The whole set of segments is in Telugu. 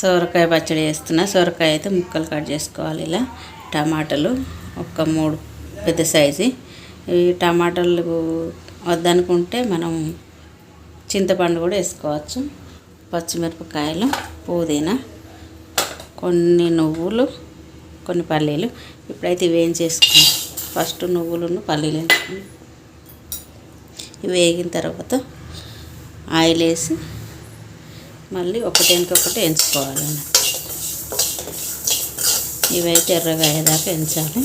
సోరకాయ పచ్చడి చేస్తున్నా. సోరకాయ అయితే ముక్కలు కట్ చేసుకోవాలి ఇలా. టమాటాలు ఒక మూడు పెద్ద సైజు. ఈ టమాటాలు వద్దనుకుంటే మనం చింతపండు కూడా వేసుకోవచ్చు. పచ్చిమిరపకాయలు పుదీనా కొన్ని నువ్వులు కొన్ని పల్లీలు. ఇప్పుడైతే ఇవేం చేసుకున్నాం ఫస్ట్ నువ్వులను పల్లీలు వేసుకున్నాం ఇవి వేగిన తర్వాత ఆయిల్ వేసి మళ్ళీ ఒకటేనికొకటి ఎంచుకోవాలి. ఇవైతే ఎర్రగా అయ్యేదాకా ఎంచాలి.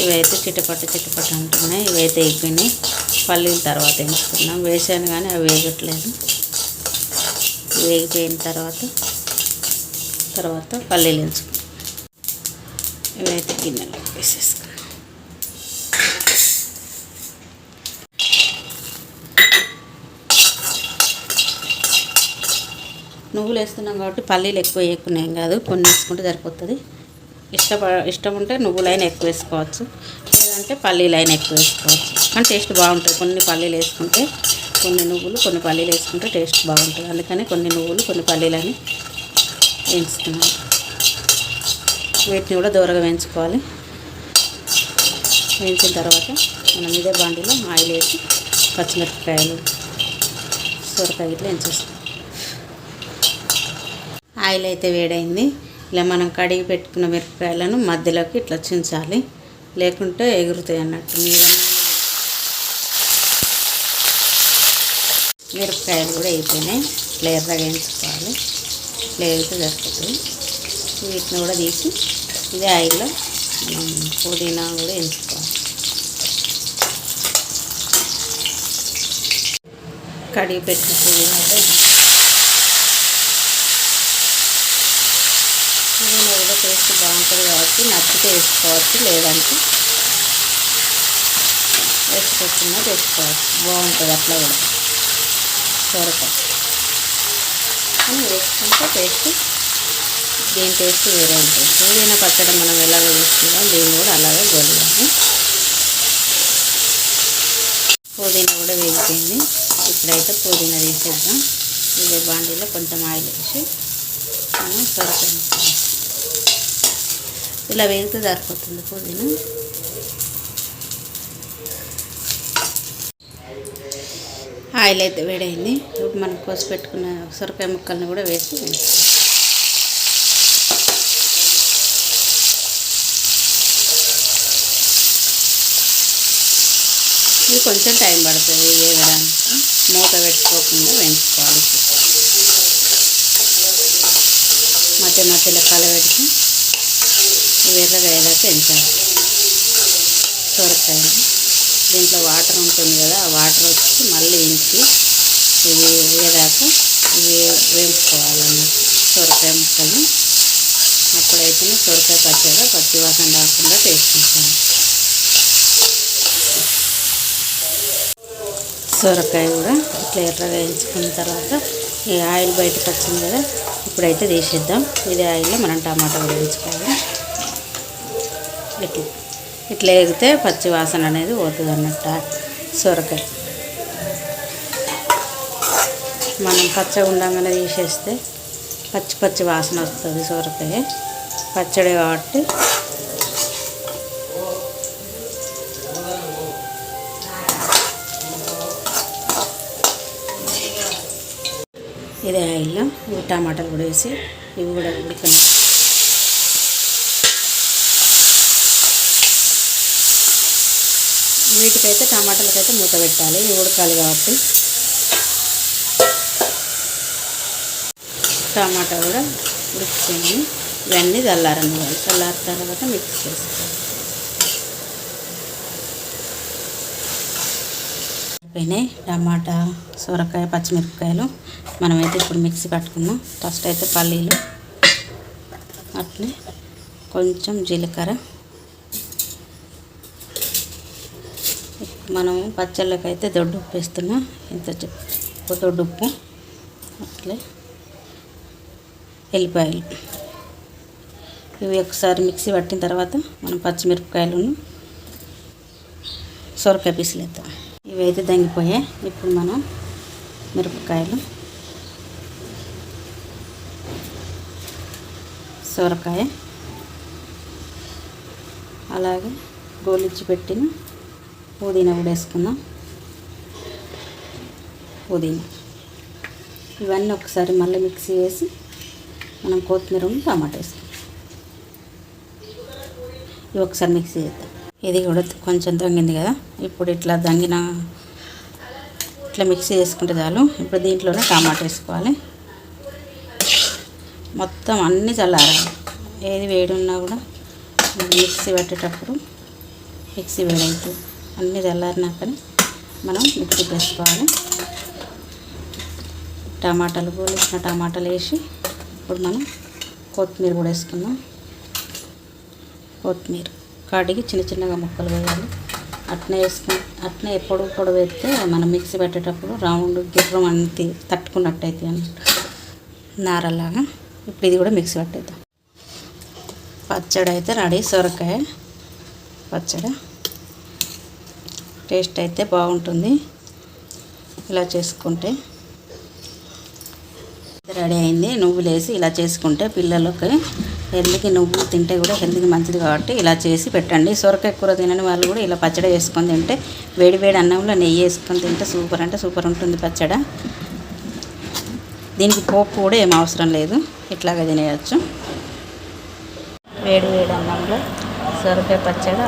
ఇవైతే చిటపట చిటపట అంటున్నాయి. ఇవైతే ఎగ్గినాయి పల్లీల తర్వాత ఎంచుకున్నాం వేసాను కానీ అవి వేగట్లేదు. వేగిపోయిన తర్వాత తర్వాత పల్లీలు ఎంచుకున్నాం ఇవైతే గిన్నెలో వేసేసుకున్నాం నువ్వులు వేస్తున్నాం కాబట్టి పల్లీలు ఎక్కువ వేయకునేం కాదు కొన్ని వేసుకుంటే సరిపోతుంది. ఇష్టప ఇష్టం ఉంటే నువ్వులైనా ఎక్కువ వేసుకోవచ్చు లేదంటే పల్లీలైనా ఎక్కువ వేసుకోవచ్చు. కానీ టేస్ట్ బాగుంటుంది. కొన్ని పల్లీలు వేసుకుంటే కొన్ని నువ్వులు కొన్ని పల్లీలు వేసుకుంటే టేస్ట్ బాగుంటుంది. అందుకని కొన్ని నువ్వులు కొన్ని పల్లీలని వేయించుకున్నాను వీటిని కూడా దూరగా వేయించుకోవాలి. వేయించిన తర్వాత మనం ఇదే బాండీలో ఆయిల్ వేసి పచ్చిమిరపకాయలు సొరకాయ ఇట్లా వేయించేస్తాం. ఆయిల్ అయితే వేడైంది. ఇలా మనం కడిగి పెట్టుకున్న మిరపకాయలను మధ్యలోకి ఇట్లా చించాలి. లేకుంటే ఎగురుతాయి అన్నట్టు మీద మిరపకాయలు కూడా అయిపోయినాయి. ఇట్లా ఎర్రగా వేయించుకోవాలి ఇట్లా వీటిని కూడా తీసి ఇదే ఆయిల్లో పుదీనా కూడా ఎంచుకోవాలి. కడిగి పెట్టిన పుదీనా కూడా టేస్ట్ బాగుంటుంది కాబట్టి నచ్చితే వేసుకోవచ్చు లేదంటే వేసుకోకుండా తెచ్చుకోవచ్చు. బాగుంటుంది అట్లా కూడా. సొరకాయ వేసుకుంటే టేస్ట్ దీని టేస్ట్ వేరే ఉంటుంది. పుదీనా పచ్చడి మనం ఎలాగ వేసుకుందాం దీన్ని కూడా అలాగే గొలియాలి. పుదీనా కూడా వేగిపోయింది. ఇప్పుడైతే పుదీనా తీసేద్దాం. ఇదే బాండీలో కొంచెం ఆయిల్ వేసి. మనం సొరకాయ ఇట్లా ఇలా వేగితే సరిపోతుంది పుదీనా. ఆయిల్ అయితే వేడైంది. ఇప్పుడు మనం కోసి పెట్టుకున్న సొరకాయ ముక్కల్ని కూడా వేసి ఇది కొంచెం టైం పడుతుంది వేయడానికి. మూత పెట్టుకోకుండా వేయించుకోవాలి. మధ్య మధ్యలో కలబెట్టి ఇవి పెంచాలి. సొరకాయ. దీంట్లో వాటర్ ఉంటుంది కదా ఆ వాటర్ వచ్చి మళ్ళీ ఇంటి ఇవి వేదాక ఇవి వేయించుకోవాలన్నమాట. సొరకాయ ముక్కలు. అప్పుడైతేనే సొరకాయ పచ్చగా పచ్చి వాసన రాకుండా టేస్ట్ సొరకాయ కూడా ఇట్లా ఎర్రగా వేయించుకున్న తర్వాత ఈ ఆయిల్ బయటకు వచ్చింది కదా ఇప్పుడైతే తీసేద్దాం. ఇదే ఆయిల్లో మనం టమాటా కూడా వేయించుకోవాలి. ఇట్లా ఇట్లా వేగితే పచ్చి వాసన అనేది పోతుంది అన్నట్టు సొరకాయ. మనం పచ్చగా ఉండగానే తీసేస్తే పచ్చి పచ్చి వాసన వస్తుంది సొరకాయ. పచ్చడి కాబట్టి. ఇదే ఆయిల్లో టమాటాలు కూడా వేసి ఇవి కూడా ఉడకని వీటికైతే టమాటాలకైతే మూత పెట్టాలి. ఉడకాలి కాబట్టి. టమాటా కూడా ఉడికిపోయింది. ఇవన్నీ చల్లారనివ్వాలి చల్లారిన తర్వాత మిక్స్ చేసుకోవాలి. పోయినాయి టమాటా సొరకాయ పచ్చిమిరపకాయలు. మనమైతే ఇప్పుడు మిక్సీ పట్టుకుందాం. ఫస్ట్ అయితే పల్లీలు అట్లే కొంచెం జీలకర్ర. మనం పచ్చళ్ళకైతే దొడ్డు ఉప్పు వేస్తున్నాం. ఇంత చెప్పు దొడ్డు ఉప్పు అట్లే ఎల్లిపాయలు. ఇవి ఒకసారి మిక్సీ పట్టిన తర్వాత మనం పచ్చిమిరపకాయలను సొరకాయ పీసులు వేద్దాం. ఇవి అయితే దంగిపోయాయి. ఇప్పుడు మనం మిరపకాయలు సొరకాయ అలాగే గోలిచ్చి పెట్టిన పుదీనా కూడా వేసుకుందాం. పుదీనా. ఇవన్నీ ఒకసారి మళ్ళీ మిక్సీ వేసి మనం కొత్తిమీర టమాటా వేసుకుందాం. ఇవి ఒకసారి మిక్సీ చేద్దాం. ఇది కూడా కొంచెం దంగింది కదా. ఇప్పుడు ఇట్లా దంగిన ఇట్లా మిక్సీ చేసుకుంటే చాలు. ఇప్పుడు దీంట్లోనే టమాటా వేసుకోవాలి. మొత్తం అన్నీ చల్లారాలి. ఏది వేడి ఉన్నా కూడా మిక్సీ పెట్టేటప్పుడు మిక్సీ వేడవుతుంది అన్నీ చల్లారినాకనే మనం మిక్సీ వేసుకోవాలి. టమాటాలు పోలిసిన టమాటాలు వేసి ఇప్పుడు మనం కొత్తిమీర కూడా వేసుకుందాం. కొత్తిమీర కడిగి చిన్న చిన్నగా ముక్కలు వేయాలి. అట్నే వేసుకుని అట్నే ఎప్పుడు పొడవు వేస్తే మనం మిక్సీ పెట్టేటప్పుడు రౌండ్ గిర్రం అంతి తట్టుకున్నట్టు అయితే అన్నట్టు నారలాగా ఇప్పుడు ఇది కూడా మిక్సీ పట్టేద్దాం. పచ్చడి అయితే రెడీ సొరకాయ. పచ్చడి? టేస్ట్ అయితే బాగుంటుంది. ఇలా చేసుకుంటే. రెడీ అయింది. నువ్వులు వేసి ఇలా చేసుకుంటే పిల్లలకి హెల్త్కి నువ్వులు తింటే కూడా హెల్త్కి మంచిది కాబట్టి ఇలా చేసి పెట్టండి. సొరకాయ కూర తినని వాళ్ళు కూడా ఇలా పచ్చడి వేసుకొని తింటే వేడి వేడి అన్నంలో నెయ్యి వేసుకొని తింటే సూపర్ అంటే సూపర్ ఉంటుంది పచ్చడి. దీనికి పోపు కూడా ఏం అవసరం లేదు. ఇట్లాగా తినేయచ్చు. వేడి వేడి అన్నంలో సొరకాయ పచ్చడి